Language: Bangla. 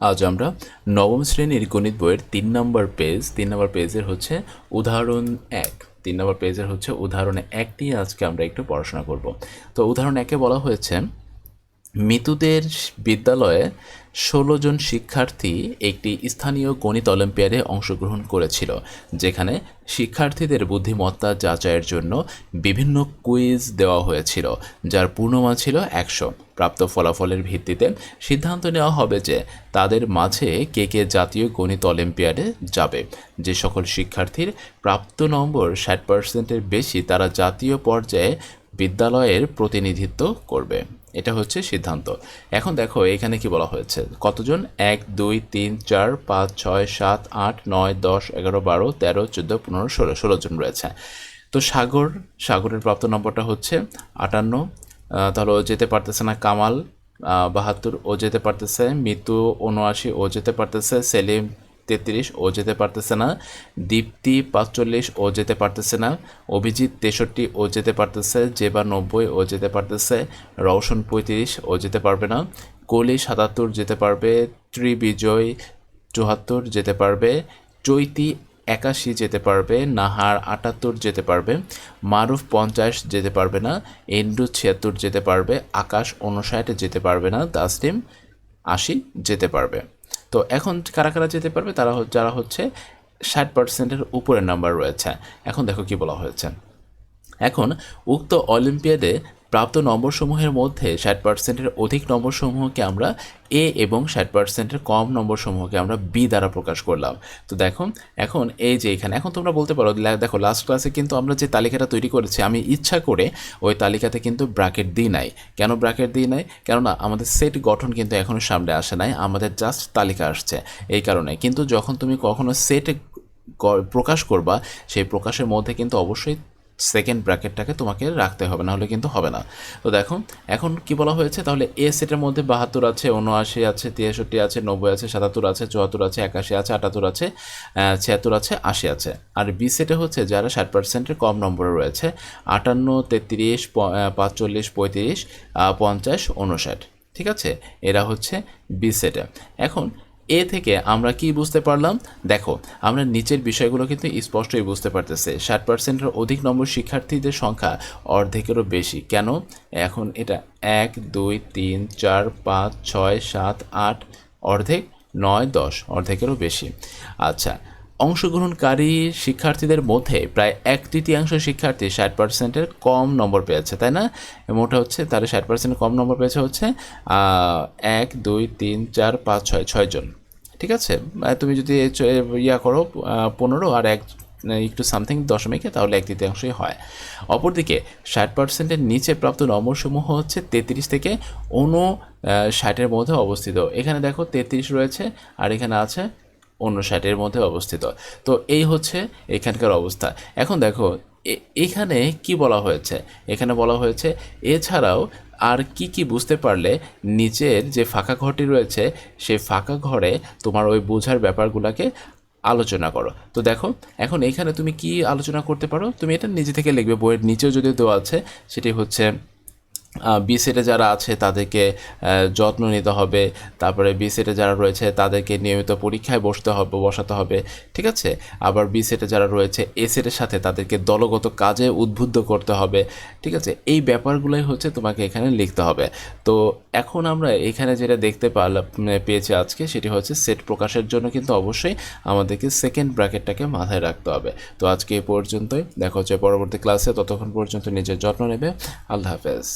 আজ আমরা নবম শ্রেণির গণিত বইয়ের তিন নম্বর পেজ তিন নম্বর পেজের হচ্ছে উদাহরণ এক। তিন নম্বর পেজের হচ্ছে উদাহরণে এক নিয়ে আজকে আমরা একটু পড়াশোনা করব। তো উদাহরণ একে বলা হয়েছে মিতুদের বিদ্যালয়ে ষোলো জন শিক্ষার্থী একটি স্থানীয় গণিত অলিম্পিয়াডে অংশগ্রহণ করেছিল, যেখানে শিক্ষার্থীদের বুদ্ধিমত্তা যাচাইয়ের জন্য বিভিন্ন কুইজ দেওয়া হয়েছিল, যার পূর্ণমান ছিল একশো। প্রাপ্ত ফলাফলের ভিত্তিতে সিদ্ধান্ত নেওয়া হবে যে তাদের মাঝে কে কে জাতীয় গণিত অলিম্পিয়াডে যাবে। যে সকল শিক্ষার্থীর প্রাপ্ত নম্বর ষাট পার্সেন্টের বেশি, তারা জাতীয় পর্যায়ে বিদ্যালয়ের প্রতিনিধিত্ব করবে। এটা হচ্ছে সিদ্ধান্ত। এখন দেখো, এখানে কি বলা হয়েছে? কতজন? এক, দুই, তিন, চার, পাঁচ, ছয়, সাত, আট, নয়, দশ, এগারো, বারো, তেরো, চোদ্দ, পনেরো, ষোলো ষোলো জন রয়েছে। তো সাগর, সাগরের প্রাপ্ত নম্বরটা হচ্ছে আটান্ন। তাহলে ও যেতে পারতেছে না, কামাল বাহাত্তর, ও যেতে পারতেছে, মিতু, উনআশি, ও যেতে পারতেছে, সেলিম তেত্রিশ ও যেতে পারতেছে না। দীপ্তি পাঁচচল্লিশ ও যেতে পারতেছে না। অভিজিৎ তেষট্টি ও যেতে পারতেছে। জেবা নব্বই ও যেতে পারতেছে। রওশন পঁয়ত্রিশ ও যেতে পারবে না। কলি সাতাত্তর যেতে পারবে। ত্রিবিজয় চুয়াত্তর যেতে পারবে। চৈতি একাশি যেতে পারবে। নাহার আটাত্তর যেতে পারবে। মারুফ পঞ্চাশ যেতে পারবে না। এন্ডু ছিয়াত্তর যেতে পারবে। আকাশ উনষাট যেতে পারবে না। তাসলিম আশি যেতে পারবে। তো এখন কারা কারা যেতে পারবে? তারা যারা হচ্ছে ষাট পার্সেন্টের উপরে নাম্বার রয়েছে। এখন দেখো কি বলা হয়েছে। এখন উক্ত অলিম্পিয়াডে প্রাপ্ত নম্বরসমূহের মধ্যে ষাট পার্সেন্টের অধিক নম্বরসমূহকে আমরা এ এবং ষাট পার্সেন্টের কম নম্বরসমূহকে আমরা বি দ্বারা প্রকাশ করলাম। তো দেখো, এখন এই যে এখানে, এখন তোমরা বলতে পারো দেখো লাস্ট ক্লাসে কিন্তু আমরা যে তালিকাটা তৈরি করেছি, আমি ইচ্ছা করে ওই তালিকাতে কিন্তু ব্র্যাকেট দিই নাই। কেন ব্র্যাকেট দিই নাই? কেননা আমাদের সেট গঠন কিন্তু এখনও সামনে আসে নাই, আমাদের জাস্ট তালিকা আসছে। এই কারণে কিন্তু যখন তুমি কখনো সেট প্রকাশ করবা, সেই প্রকাশের মধ্যে কিন্তু অবশ্যই সেকেন্ড ব্র্যাকেটটাকে তোমাকে রাখতে হবে না হলে কিন্তু হবে না। তো দেখো, এখন কি বলা হয়েছে? তাহলে এ সেটের মধ্যে বাহাত্তর আছে, উনআশি আছে তিয়াষট্টি আছে, নব্বই আছে, সাতাত্তর আছে, চুয়াত্তর আছে, একাশি আছে, আটাত্তর আছে ছিয়াত্তর আছে, আশি আছে। আর বি সেটে হচ্ছে যারা ষাট পার্সেন্টের কম নম্বরে রয়েছে, আটান্ন, তেত্রিশ পাঁচচল্লিশ, পঁয়ত্রিশ পঞ্চাশ, উনষাট। ঠিক আছে? এরা হচ্ছে বি সেটে এখন এ থেকে আমরা কি বুঝতে পারলাম? দেখো, আমরা নিচের বিষয়গুলো কিন্তু স্পষ্টই বুঝতে পারতেছে। ষাট পার্সেন্টের অধিক নম্বর শিক্ষার্থীদের সংখ্যা অর্ধেকেরও বেশি। কেন? এখন এটা এক, দুই, তিন, চার, পাঁচ, ছয়, সাত, আট, অর্ধেক, নয়, দশ, অর্ধেকেরও বেশি। আচ্ছা অংশগ্রহণকারী শিক্ষার্থীদের মধ্যে প্রায় এক তৃতীয়াংশ শিক্ষার্থী ষাট পার্সেন্টের কম নম্বর পেয়েছে, তাই না? এবং ওটা হচ্ছে তারা ষাট পার্সেন্টের কম নম্বর পেয়েছে হচ্ছে এক, দুই, তিন, চার, পাঁচ, ছয় ছয়জন ঠিক আছে? তুমি যদি ইয়া করো পনেরো আর এক একটু সামথিং দশমিকে, তাহলে এক তৃতীয়াংশই হয়। অপরদিকে ষাট পার্সেন্টের নিচে প্রাপ্ত নম্বরসমূহ হচ্ছে তেত্রিশ থেকে উনো ষাটের মধ্যে অবস্থিত। এখানে দেখো তেত্রিশ রয়েছে, আর এখানে আছে ষাটের মধ্যে অবস্থিত। তো এই হচ্ছে এখানকার অবস্থা। এখন দেখো এখানে কি বলা হয়েছে? এখানে বলা হয়েছে, এছাড়াও আর কি কি বুঝতে পারলে নিচের যে ফাঁকা ঘরটি রয়েছে, সেই ফাঁকা ঘরে তোমার ওই বোঝার ব্যাপারগুলোকে আলোচনা করো। তো দেখো, এখন এখানে তুমি কি আলোচনা করতে পারো? তুমি এটা নিজে থেকে লিখবে, বইয়ের নিচেও যদি দেওয়া আছে, সেটি হচ্ছে বি সেটে যারা আছে, তাদেরকে যত্ন নিতে হবে। তারপরে বি সেটে যারা রয়েছে, তাদেরকে নিয়মিত পরীক্ষায় বসতে হবে, বসাতে হবে, ঠিক আছে? আবার বি সেটে যারা রয়েছে এ সেটের সাথে তাদেরকে দলগত কাজে উদ্বুদ্ধ করতে হবে, ঠিক আছে? এই ব্যাপারগুলোই হচ্ছে তোমাকে এখানে লিখতে হবে। তো এখন আমরা এখানে যেটা দেখতে পারলাম পেয়েছি আজকে, সেটি হচ্ছে সেট প্রকাশের জন্য কিন্তু অবশ্যই আমাদেরকে সেকেন্ড ব্র্যাকেটটাকে মাথায় রাখতে হবে। তো আজকে এই পর্যন্তই। দেখা হচ্ছে পরবর্তী ক্লাসে ততক্ষণ পর্যন্ত নিজের যত্ন নেবে। আল্লাহ হাফেজ।